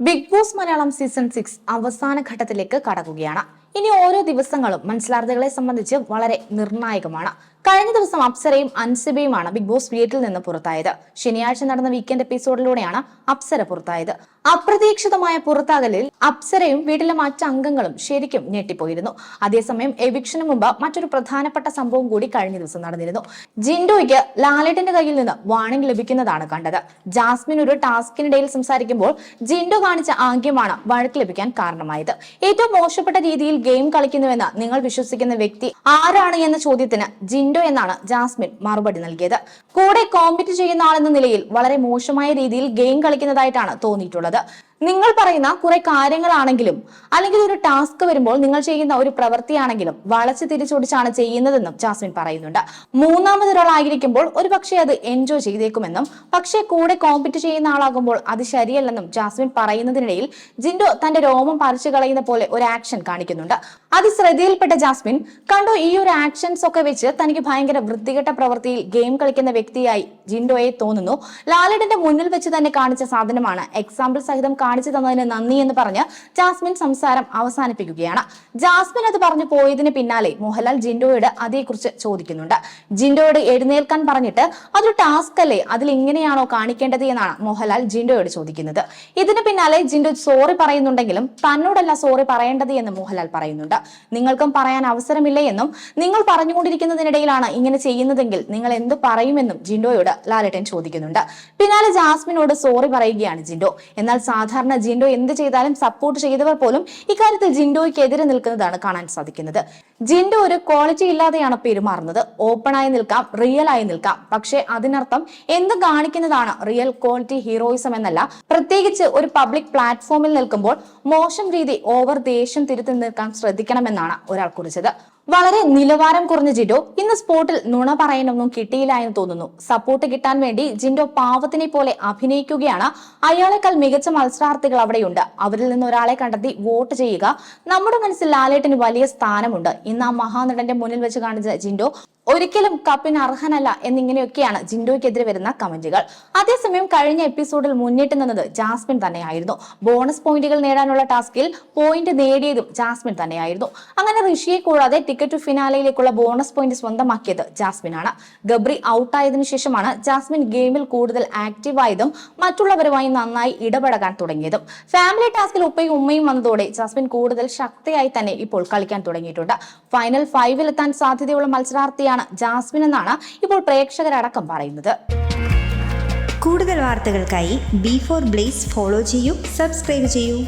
Big boss Malayalam season six അവസാന ഘട്ടത്തിലേക്ക് കടക്കുകയാണ്. ഇനി ഓരോ ദിവസങ്ങളും മത്സരാർത്ഥികളെ സംബന്ധിച്ച് വളരെ നിർണായകമാണ്. കഴിഞ്ഞ ദിവസം അപ്സരയും അൻസിബയുമാണ് ബിഗ് ബോസ് വീട്ടിൽ നിന്ന് പുറത്തായത്. ശനിയാഴ്ച നടന്ന വീക്കെൻഡ് എപ്പിസോഡിലൂടെയാണ് അപ്സര പുറത്തായത്. അപ്രതീക്ഷിതമായ പുറത്താകലിൽ അപ്സരയും വീട്ടിലെ മറ്റംഗങ്ങളും ശരിക്കും ഞെട്ടിപ്പോയിരുന്നു. അതേസമയം എവിക്ഷന് മുമ്പ് മറ്റൊരു പ്രധാനപ്പെട്ട സംഭവം കൂടി കഴിഞ്ഞ ദിവസം നടന്നിരുന്നു. ജിൻഡോയ്ക്ക് ലാലേട്ടന്റെ കയ്യിൽ നിന്ന് വാണിംഗ് ലഭിക്കുന്നതാണ് കണ്ടത്. ജാസ്മിൻ ഒരു ടാസ്കിനിടയിൽ സംസാരിക്കുമ്പോൾ ജിൻഡോ കാണിച്ച ആംഗ്യമാണ് വഴക്ക് ലഭിക്കാൻ കാരണമായത്. ഏറ്റവും മോശപ്പെട്ട രീതിയിൽ ഗെയിം കളിക്കുന്നുവെന്ന് നിങ്ങൾ വിശ്വസിക്കുന്ന വ്യക്തി ആരാണ് എന്ന ചോദ്യത്തിന് ജിൻഡോ എന്നാണ് ജാസ്മിൻ മറുപടി നൽകിയത്. കൂടെ കോമ്പറ്റ് ചെയ്യുന്ന ആളെന്ന നിലയിൽ വളരെ മോശമായ രീതിയിൽ ഗെയിം കളിക്കുന്നതായിട്ടാണ് തോന്നിയിട്ടുള്ളത്. 的。നിങ്ങൾ പറയുന്ന കുറെ കാര്യങ്ങളാണെങ്കിലും അല്ലെങ്കിൽ ഒരു ടാസ്ക് വരുമ്പോൾ നിങ്ങൾ ചെയ്യുന്ന ഒരു പ്രവൃത്തിയാണെങ്കിലും വളച്ച് തിരിച്ചോടിച്ചാണ് ചെയ്യുന്നതെന്നും ജാസ്മിൻ പറയുന്നുണ്ട്. മൂന്നാമതൊരാളായിരിക്കുമ്പോൾ ഒരു പക്ഷേ അത് എൻജോയ് ചെയ്തേക്കുമെന്നും പക്ഷേ കൂടെ കോമ്പറ്റ് ചെയ്യുന്ന ആളാകുമ്പോൾ അത് ശരിയല്ലെന്നും ജാസ്മിൻ പറയുന്നതിനിടയിൽ ജിൻഡോ തന്റെ രോമം പറിച്ചു കളയുന്ന പോലെ ഒരു ആക്ഷൻ കാണിക്കുന്നുണ്ട്. അത് ശ്രദ്ധയിൽപ്പെട്ട ജാസ്മിൻ കണ്ടോ ഈ ഒരു ആക്ഷൻസ് ഒക്കെ വെച്ച് തനിക്ക് ഭയങ്കര വൃത്തികെട്ട പ്രവൃത്തിയിൽ ഗെയിം കളിക്കുന്ന വ്യക്തിയായി ജിൻഡോയെ തോന്നുന്നു. ലാലേട്ടന്റെ മുന്നിൽ വെച്ച് തന്നെ കാണിച്ച സാധനമാണ്. എക്സാമ്പിൾ സഹിതം കാണിച്ചു തന്നതിന് നന്ദി എന്ന് പറഞ്ഞ് ജാസ്മിൻ സംസാരം അവസാനിപ്പിക്കുകയാണ്. ജാസ്മിൻ അത് പറഞ്ഞു പോയതിന് പിന്നാലെ മോഹൻലാൽ ജിൻഡോയോട് അതേക്കുറിച്ച് ചോദിക്കുന്നുണ്ട്. ജിൻഡോയോട് എഴുന്നേൽക്കാൻ പറഞ്ഞിട്ട് അതൊരു ടാസ്ക് അല്ലേ? അതിൽ ഇങ്ങനെയാണോ കാണിക്കേണ്ടത് എന്നാണ് മോഹൻലാൽ ജിൻഡോയോട് ചോദിക്കുന്നത്. ഇതിന് പിന്നാലെ ജിൻഡോ സോറി പറയുന്നുണ്ടെങ്കിലും തന്നോടല്ല സോറി പറയേണ്ടത് എന്ന് മോഹൻലാൽ പറയുന്നുണ്ട്. നിങ്ങൾക്കും പറയാൻ അവസരമില്ലേ എന്നും നിങ്ങൾ പറഞ്ഞുകൊണ്ടിരിക്കുന്നതിനിടയിലാണ് ഇങ്ങനെ ചെയ്യുന്നതെങ്കിൽ നിങ്ങൾ എന്ത് പറയുമെന്നും ജിൻഡോയോട് ലാലേട്ടൻ ചോദിക്കുന്നുണ്ട്. പിന്നാലെ ജാസ്മിനോട് സോറി പറയുകയാണ് ജിൻഡോ. എന്നാൽ സാധാരണ ജിൻഡോ എന്ത് ചെയ്താലും സപ്പോർട്ട് ചെയ്തവർ പോലും ഇക്കാര്യത്തിൽ ജിൻഡോയ്ക്ക് എതിരെ നിൽക്കുന്നതാണ് കാണാൻ സാധിക്കുന്നത്. ജിൻഡോ ഒരു ക്വാളിറ്റി ഇല്ലാതെയാണ് പെരുമാറുന്നത്. ആയി നിൽക്കാം റിയൽ ആയി നിൽക്കാം. പക്ഷേ അതിനർത്ഥം എന്ത് കാണിക്കുന്നതാണ് റിയൽ ക്വാളിറ്റി ഹീറോയിസം എന്നല്ല. പ്രത്യേകിച്ച് ഒരു പബ്ലിക് പ്ലാറ്റ്ഫോമിൽ നിൽക്കുമ്പോൾ മോശം രീതി ഓവർ ദേഷ്യം തിരുത്തി നിൽക്കാൻ ശ്രദ്ധിക്കണമെന്നാണ് ഒരാൾ കുറിച്ചത്. വളരെ നിലവാരം കുറഞ്ഞ ജിൻഡോ ഇന്ന് സ്പോട്ടിൽ നുണ പറയാനൊന്നും കിട്ടിയില്ല എന്ന് തോന്നുന്നു. സപ്പോർട്ട് കിട്ടാൻ വേണ്ടി ജിൻഡോ പാവത്തിനെ പോലെ അഭിനയിക്കുകയാണ്. അയാളെക്കാൾ മികച്ച മത്സരാർത്ഥികൾ അവിടെയുണ്ട്. അവരിൽ നിന്ന് ഒരാളെ കണ്ടെത്തി വോട്ട് ചെയ്യുക നമ്മുടെ മനസ്സിൽ ലാലേട്ടിന് വലിയ സ്ഥാനമുണ്ട്. ഇന്ന് ആ മഹാനടന്റെ മുന്നിൽ വെച്ച് കാണിച്ച ജിൻഡോ ഒരിക്കലും കപ്പിന് അർഹനല്ല എന്നിങ്ങനെയൊക്കെയാണ് ജിൻഡോയ്ക്കെതിരെ വരുന്ന കമന്റുകൾ. അതേസമയം കഴിഞ്ഞ എപ്പിസോഡിൽ മുന്നിട്ട് നിന്നത് ജാസ്മിൻ തന്നെയായിരുന്നു. ബോണസ് പോയിന്റുകൾ നേടാനുള്ള ടാസ്കിൽ പോയിന്റ് നേടിയതും ജാസ്മിൻ തന്നെയായിരുന്നു. അങ്ങനെ ഋഷിയെ കൂടാതെ ടിക്കറ്റ് ടു ഫിനാലയിലേക്കുള്ള ബോണസ് പോയിന്റ് സ്വന്തമാക്കിയത് ജാസ്മിൻ ആണ് ഗബ്രി ഔട്ടായതിനു ശേഷമാണ് ജാസ്മിൻ ഗെയിമിൽ കൂടുതൽ ആക്റ്റീവായതും മറ്റുള്ളവരുമായി നന്നായി ഇടപഴകാൻ തുടങ്ങിയതും. ഫാമിലി ടാസ്കിൽ ഉപ്പയും ഉമ്മയും വന്നതോടെ ജാസ്മിൻ കൂടുതൽ ശക്തിയായി തന്നെ ഇപ്പോൾ കളിക്കാൻ തുടങ്ങിയിട്ടുണ്ട്. ഫൈനൽ ഫൈവിൽ എത്താൻ സാധ്യതയുള്ള മത്സരാർത്ഥിയാണ് ജാസ്മിൻ എന്നാണ് ഇപ്പോൾ പ്രേക്ഷകരടക്കം പറയുന്നത്. കൂടുതൽ വാർത്തകൾക്കായി ബി ഫോർ ബ്ലേസ് ഫോളോ ചെയ്യൂ സബ്സ്ക്രൈബ് ചെയ്യൂ.